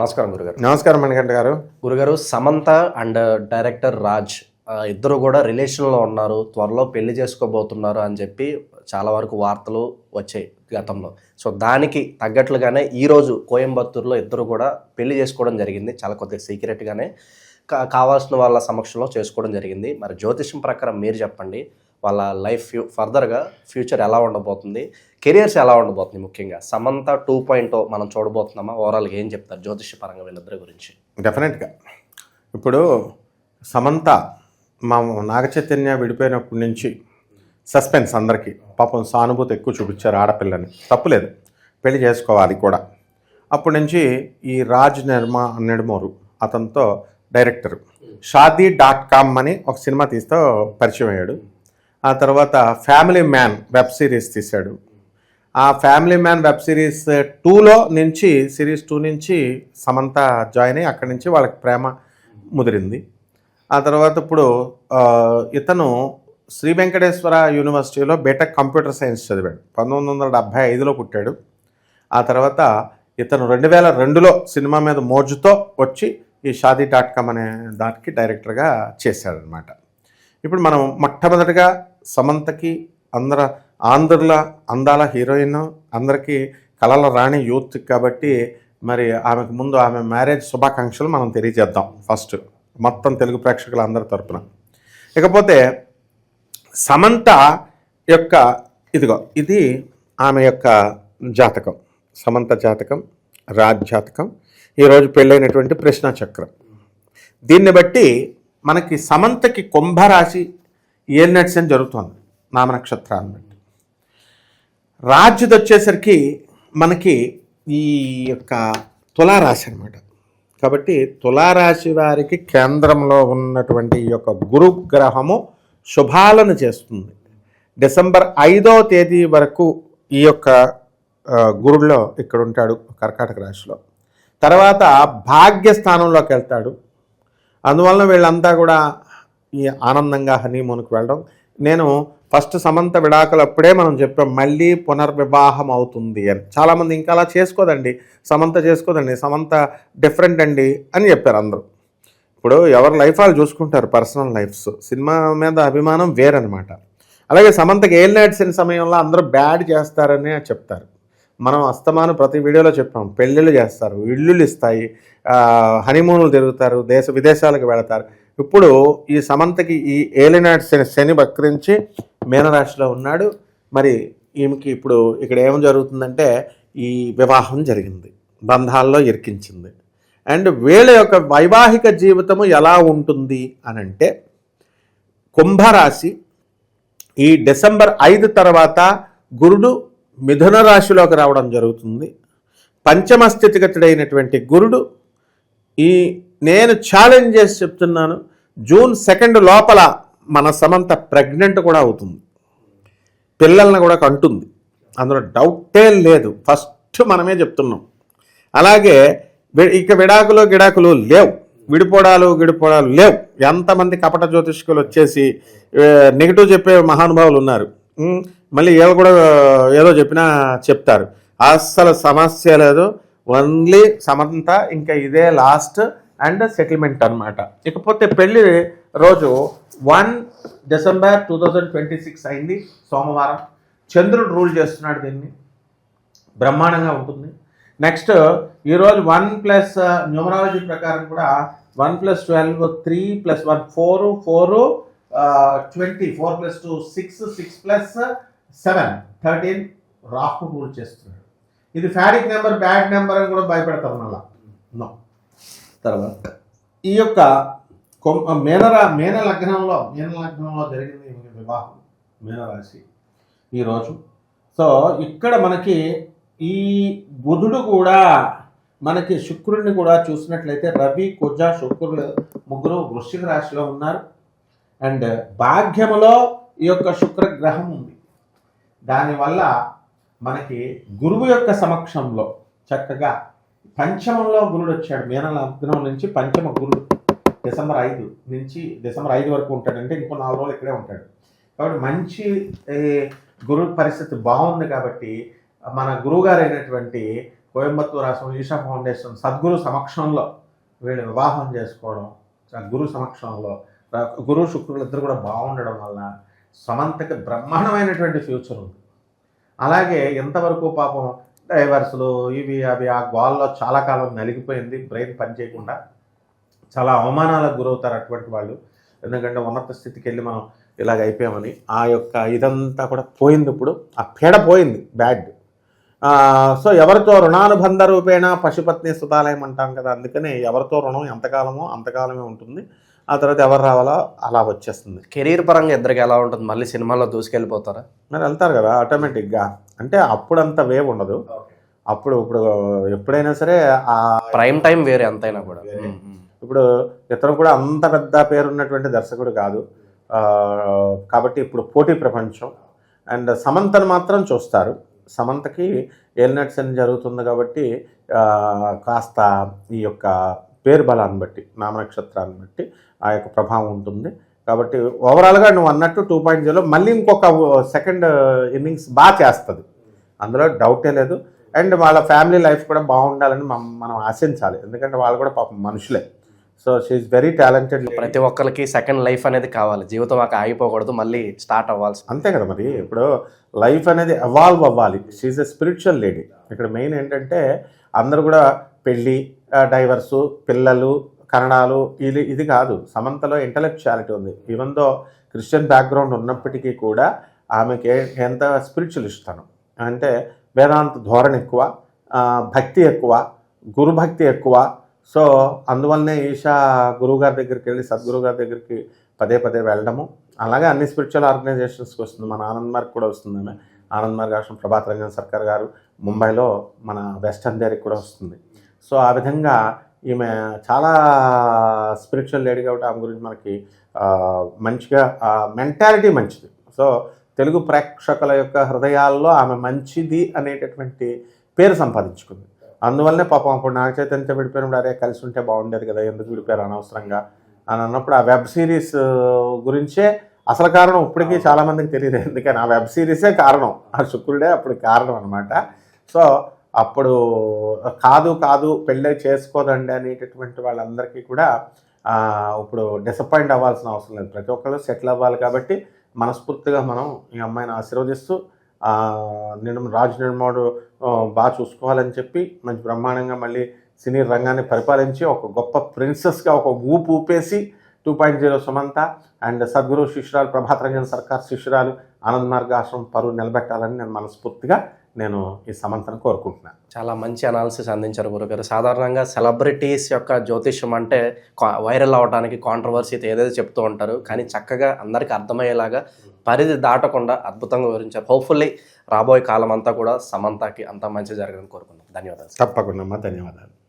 నమస్కారం గురుగారు. నమస్కారం మణికంఠ గారు. గురుగారు సమంత అండ్ డైరెక్టర్ రాజ్ ఇద్దరు కూడా రిలేషన్లో ఉన్నారు. త్వరలో పెళ్ళి చేసుకోబోతున్నారు అని చెప్పి చాలా వరకు వార్తలు వచ్చాయి గతంలో. సో దానికి తగ్గట్లుగానే ఈరోజు కోయంబత్తూరులో ఇద్దరు కూడా పెళ్ళి చేసుకోవడం జరిగింది. చాలా కొద్దిగా సీక్రెట్గానే కా కావాల్సిన వాళ్ళ సమక్షంలో చేసుకోవడం జరిగింది. మరి జ్యోతిషం ప్రకారం మీరు చెప్పండి. వాళ్ళ లైఫ్ ఫ్యూ ఫర్దర్గా ఫ్యూచర్ ఎలా ఉండబోతుంది కెరియర్స్ ఎలా ఉండబోతుంది ముఖ్యంగా. సమంత టూ పాయింట్ మనం చూడబోతున్నామా? ఓవరాల్గా ఏం చెప్తారు జ్యోతిష పరంగా వీళ్ళిద్దరి గురించి? డెఫినెట్గా. ఇప్పుడు సమంత మా నాగ చైతన్య విడిపోయినప్పటి నుంచి సస్పెన్స్ అందరికీ. పాపం సానుభూతి ఎక్కువ చూపించారు ఆడపిల్లని. తప్పులేదు. పెళ్ళి చేసుకోవాలి కూడా. అప్పటి నుంచి ఈ రాజ్ నిర్మా నెడుమూరు అతనితో డైరెక్టర్. షాదీ డాట్ కామ్ అని ఒక సినిమా తీస్తూ పరిచయం అయ్యాడు. ఆ తర్వాత ఫ్యామిలీ మ్యాన్ వెబ్ సిరీస్ తీశాడు. ఆ ఫ్యామిలీ మ్యాన్ వెబ్ సిరీస్ టూలో నుంచి సిరీస్ టూ నుంచి సమంత జాయిన్ అయ్యి అక్కడి నుంచి వాళ్ళకి ప్రేమ ముదిరింది. ఆ తర్వాత ఇప్పుడు ఇతను శ్రీ వెంకటేశ్వర యూనివర్సిటీలో బీటెక్ కంప్యూటర్ సైన్స్ చదివాడు. పంతొమ్మిది వందల డెబ్భై ఐదులో పుట్టాడు. ఆ తర్వాత ఇతను రెండు వేల రెండులో సినిమా మీద మోజుతో వచ్చి ఈ షాదీ డాట్ కామ్ అనే దానికి డైరెక్టర్గా చేశాడనమాట ఇప్పుడు మనం మొట్టమొదటిగా సమంతకి అందర ఆంధ్రుల అందాల హీరోయిన్ అందరికీ కళల రాణి యూత్ కాబట్టి మరి ఆమెకు ముందు ఆమె మ్యారేజ్ శుభాకాంక్షలు మనం తెలియజేద్దాం ఫస్ట్ మొత్తం తెలుగు ప్రేక్షకుల అందరి తరపున. ఇకపోతే సమంత యొక్క ఇదిగో ఇది ఆమె యొక్క జాతకం సమంత జాతకం రాజ్ జాతకం ఈరోజు పెళ్ళైనటువంటి ప్రశ్న చక్రం. దీన్ని బట్టి మనకి సమంతకి కుంభరాశి ఏలినట్స్ అని జరుగుతుంది నామ నక్షత్రాన్ని బట్టి. రాజ్యది వచ్చేసరికి మనకి ఈ యొక్క తులారాశి అనమాట కాబట్టి తులారాశి వారికి కేంద్రంలో ఉన్నటువంటి ఈ యొక్క గురుగ్రహము శుభాలను చేస్తుంది. డిసెంబర్ ఐదో తేదీ వరకు ఈ యొక్క ఆ, గురుల్లో ఇక్కడ ఉంటాడు కర్కాటక రాశిలో. తర్వాత భాగ్యస్థానంలోకి వెళ్తాడు. అందువలన వీళ్ళంతా కూడా ఈ ఆనందంగా హనీమూన్కి వెళ్ళడం. నేను ఫస్ట్ సమంత విడాకులు అప్పుడే మనం చెప్పాం మళ్ళీ పునర్వివాహం అవుతుంది అని. చాలామంది ఇంకా అలా చేసుకోదండి. సమంత చేసుకోదండి సమంత డిఫరెంట్ అండి అని చెప్పారు అందరూ. ఇప్పుడు ఎవరి లైఫ్ వాళ్ళు చూసుకుంటారు పర్సనల్ లైఫ్స్. సినిమా మీద అభిమానం వేరనమాట అలాగే సమంతకి ఏం నడిచిన సమయంలో అందరూ బ్యాడ్ చేస్తారని చెప్తారు. మనం అస్తమానం ప్రతి వీడియోలో చెప్పాం పెళ్ళిళ్ళు చేస్తారు ఇల్లులు ఇస్తాయి హనీమూన్లు తిరుగుతారు దేశ విదేశాలకు వెళతారు. ఇప్పుడు ఈ సమంతకి ఈ ఏలినాటి శని శని వక్రించి మీనరాశిలో ఉన్నాడు. మరి ఈమెకి ఇప్పుడు ఇక్కడ ఏం జరుగుతుందంటే ఈ వివాహం జరిగింది. బంధాల్లో ఇరికించింది. అండ్ వీళ్ళ యొక్క వైవాహిక జీవితము ఎలా ఉంటుంది అని అంటే కుంభరాశి ఈ డిసెంబర్ ఐదు తర్వాత గురుడు మిథున రాశిలోకి రావడం జరుగుతుంది. పంచమ స్థితిగతుడైనటువంటి గురుడు ఈ నేను ఛాలెంజ్ చేసి చెప్తున్నాను జూన్ సెకండ్ లోపల మన సమంత ప్రెగ్నెంట్ కూడా అవుతుంది. పిల్లల్ని కూడా కంటుంది. అందులో డౌటే లేదు. ఫస్ట్ మనమే చెప్తున్నాం. అలాగే ఇక విడాకులు గిడాకులు లేవు. విడిపోడాలు గిడిపోడాలు లేవు. ఎంతమంది కపట జ్యోతిష్కులు వచ్చేసి నెగిటివ్ చెప్పే మహానుభావులు ఉన్నారు. మళ్ళీ వీళ్ళు కూడా ఏదో చెప్పినా చెప్తారు. అస్సలు సమస్య లేదు. ఓన్లీ సమంత ఇంకా ఇదే లాస్ట్ అండ్ సెటిల్మెంట్ అన్నమాట. ఇకపోతే పెళ్ళి రోజు one December two thousand twenty six అయింది సోమవారం. చంద్రుడు రూల్ చేస్తున్నాడు దీన్ని. బ్రహ్మాండంగా ఉంటుంది. నెక్స్ట్ ఈరోజు వన్ ప్లస్ న్యూమరాలజీ ప్రకారం కూడా one plus twelve three plus one four four twenty four plus two six six plus seven thirteen Rahu rule చేస్తున్నాడు. ఇది ఫ్యాడిక్ నెంబర్ బ్యాడ్ నెంబర్ అని కూడా భయపెడతారు మళ్ళా. నో. తర్వాత ఈ యొక్క కొం- మేనరా మేన లగ్నంలో మేన లగ్నంలో జరిగింది వివాహం. మేనరాశి. ఈరోజు సో ఇక్కడ మనకి ఈ బుధుడు కూడా మనకి శుక్రుడిని కూడా చూసినట్లయితే రవి కుజ శుక్రుడు ముగ్గురు వృశ్చిక రాశిలో ఉన్నారు. అండ్ భాగ్యములో ఈ యొక్క శుక్ర గ్రహం ఉంది. దానివల్ల మనకి గురువు యొక్క సమక్షంలో చక్కగా పంచమంలో గురుడు వచ్చాడు. మీన లగ్నం నుంచి పంచమ గురుడు డిసెంబర్ ఐదు నుంచి డిసెంబర్ ఐదు వరకు ఉంటాడంటే ఇంకో నాలుగు రోజులు ఇక్కడే ఉంటాడు. కాబట్టి మంచి గురు పరిస్థితి బాగుంది కాబట్టి మన గురువుగారు అయినటువంటి కోయంబత్తూరు ఆశ్రమం ఈషా ఫౌండేషన్ సద్గురు సమక్షంలో వీళ్ళు వివాహం చేసుకోవడం గురు సమక్షంలో గురు శుక్రులు ఇద్దరు కూడా బాగుండడం వల్ల సమంతకి బ్రహ్మాండమైనటువంటి ఫ్యూచర్ ఉంది. అలాగే ఎంతవరకు పాపం డైవర్స్లు ఇవి అవి ఆ గోల్లో చాలా కాలం నలిగిపోయింది బ్రెయిన్ పనిచేయకుండా చాలా అవమానాలకు గురవుతారు అటువంటి వాళ్ళు. ఎందుకంటే ఉన్నత స్థితికి వెళ్ళి మనం ఇలాగ అయిపోయామని ఆ యొక్క ఇదంతా కూడా పోయింది ఇప్పుడు ఆ పీడ పోయింది బ్యాడ్. సో ఎవరితో రుణానుబంధ రూపేణ పశుపత్ని సుతాలయం అంటాం కదా అందుకని ఎవరితో రుణం ఎంతకాలమో అంతకాలమే ఉంటుంది. ఆ తర్వాత ఎవరు రావాలో అలా వచ్చేస్తుంది. కెరీర్ పరంగా ఇద్దరికి ఎలా ఉంటుంది? మళ్ళీ సినిమాలో దూసుకెళ్ళిపోతారా? మరి వెళ్తారు కదా ఆటోమేటిక్గా. అంటే అప్పుడు అంత వేవ్ ఉండదు. అప్పుడు ఇప్పుడు ఎప్పుడైనా సరే ఆ ప్రైమ్ టైం వేరే ఎంతైనా కూడా. ఇప్పుడు ఇతను కూడా అంత పెద్ద పేరున్నటువంటి దర్శకుడు కాదు. కాబట్టి ఇప్పుడు పోటీ ప్రపంచం. అండ్ సమంతను మాత్రం చూస్తారు. సమంతకి ఏలినట్స్ అని జరుగుతుంది కాబట్టి కాస్త ఈ యొక్క పేరు బలాన్ని బట్టి నామనక్షత్రాన్ని బట్టి ఆ యొక్క ప్రభావం ఉంటుంది. కాబట్టి ఓవరాల్గా నువ్వు అన్నట్టు టూ పాయింట్ జీరో మళ్ళీ ఇంకొక సెకండ్ ఇన్నింగ్స్ బాగా చేస్తుంది. అందులో డౌటే లేదు. అండ్ వాళ్ళ ఫ్యామిలీ లైఫ్ కూడా బాగుండాలని మనం మనం ఆశించాలి. ఎందుకంటే వాళ్ళు కూడా పాపం మనుషులే. సో షీఈ్ వెరీ టాలెంటెడ్ ప్రతి ఒక్కరికి సెకండ్ లైఫ్ అనేది కావాలి. జీవితం అక్కడ ఆగిపోకూడదు మళ్ళీ స్టార్ట్ అవ్వాల్సి. అంతే కదా మరి. ఇప్పుడు లైఫ్ అనేది ఎవాల్వ్ అవ్వాలి. షీఈ్ ఎ స్పిరిచువల్ లేడీ ఇక్కడ మెయిన్ ఏంటంటే అందరూ కూడా పెళ్ళి డైవర్సు పిల్లలు కన్నడాలు ఇది ఇది కాదు. సమంతలో ఇంటలెక్చువాలిటీ ఉంది. ఈవెన్ దో క్రిస్టియన్ బ్యాక్గ్రౌండ్ ఉన్నప్పటికీ కూడా ఆమెకి ఎంత స్పిరిచువలిస్ట్ తను. అంటే వేదాంత ధోరణి ఎక్కువ భక్తి ఎక్కువ గురుభక్తి ఎక్కువ. సో అందువల్లనే ఈషా గురువుగారి దగ్గరికి వెళ్ళి సద్గురువు గారి దగ్గరికి పదే పదే వెళ్ళడము. అలాగే అన్ని స్పిరిచువల్ ఆర్గనైజేషన్స్కి వస్తుంది. మన ఆనంద్ మార్క్ కూడా వస్తుంది ఆమె. ఆనంద్ మార్గ్ రాష్ట్రం ప్రభాత్ రంజన్ సర్కార్ గారు ముంబైలో మన వెస్టర్న్ దేరికి కూడా వస్తుంది. సో ఆ విధంగా ఈమె చాలా స్పిరిచువల్ లేడీ కాబట్టి ఆమె గురించి మనకి మంచిగా మెంటాలిటీ మంచిది. సో తెలుగు ప్రేక్షకుల యొక్క హృదయాల్లో ఆమె మంచిది అనేటటువంటి పేరు సంపాదించుకుంది. అందువల్లనే పాపం అప్పుడు నాగ చైతన్యతో విడిపోయినప్పుడు అరే కలిసి ఉంటే బాగుండేది కదా ఎందుకు విడిపోయారు అనవసరంగా? అని అన్నప్పుడు ఆ వెబ్ సిరీస్ గురించే అసలు కారణం ఇప్పటికీ చాలా మందికి తెలియదు. ఎందుకని? ఆ వెబ్ సిరీసే కారణం. ఆ శుక్రుడే అప్పుడు కారణం అనమాట సో అప్పుడు కాదు కాదు పెళ్ళి చేసుకోదండి అనేటటువంటి వాళ్ళందరికీ కూడా ఇప్పుడు డిసప్పాయింట్ అవ్వాల్సిన అవసరం లేదు. ప్రతి ఒక్కరు సెటిల్ అవ్వాలి కాబట్టి మనస్ఫూర్తిగా మనం ఈ అమ్మాయిని ఆశీర్వదిస్తూ నిర్మ రాజు నిర్మాడు బాగా చూసుకోవాలని చెప్పి మంచి బ్రహ్మాండంగా మళ్ళీ సినీ రంగాన్ని పరిపాలించి ఒక గొప్ప ప్రిన్సెస్గా ఒక ఊపు ఊపేసి two point zero Sumanta and Sadhguru శిష్యురాలు Prabhat Ranjan Sarkar శిష్యురాలు ఆనంద్ మార్గాశ్రమం పరువు నిలబెట్టాలని నేను మనస్ఫూర్తిగా నేను ఈ సమంతను కోరుకుంటున్నాను చాలా మంచి అనాలిసిస్ అందించారు గురుగారు. సాధారణంగా సెలబ్రిటీస్ యొక్క జ్యోతిష్యం అంటే వైరల్ అవడానికి కాంట్రవర్సీ ఏదైతే చెప్తూ ఉంటారు. కానీ చక్కగా అందరికీ అర్థమయ్యేలాగా పరిధి దాటకుండా అద్భుతంగా వివరించారు. హోప్ఫుల్లీ రాబోయే కాలం అంతా కూడా సమంతకి అంతా మంచి జరగాలని కోరుకుందాం. ధన్యవాదాలు తప్పకుండా అమ్మా. ధన్యవాదాలు.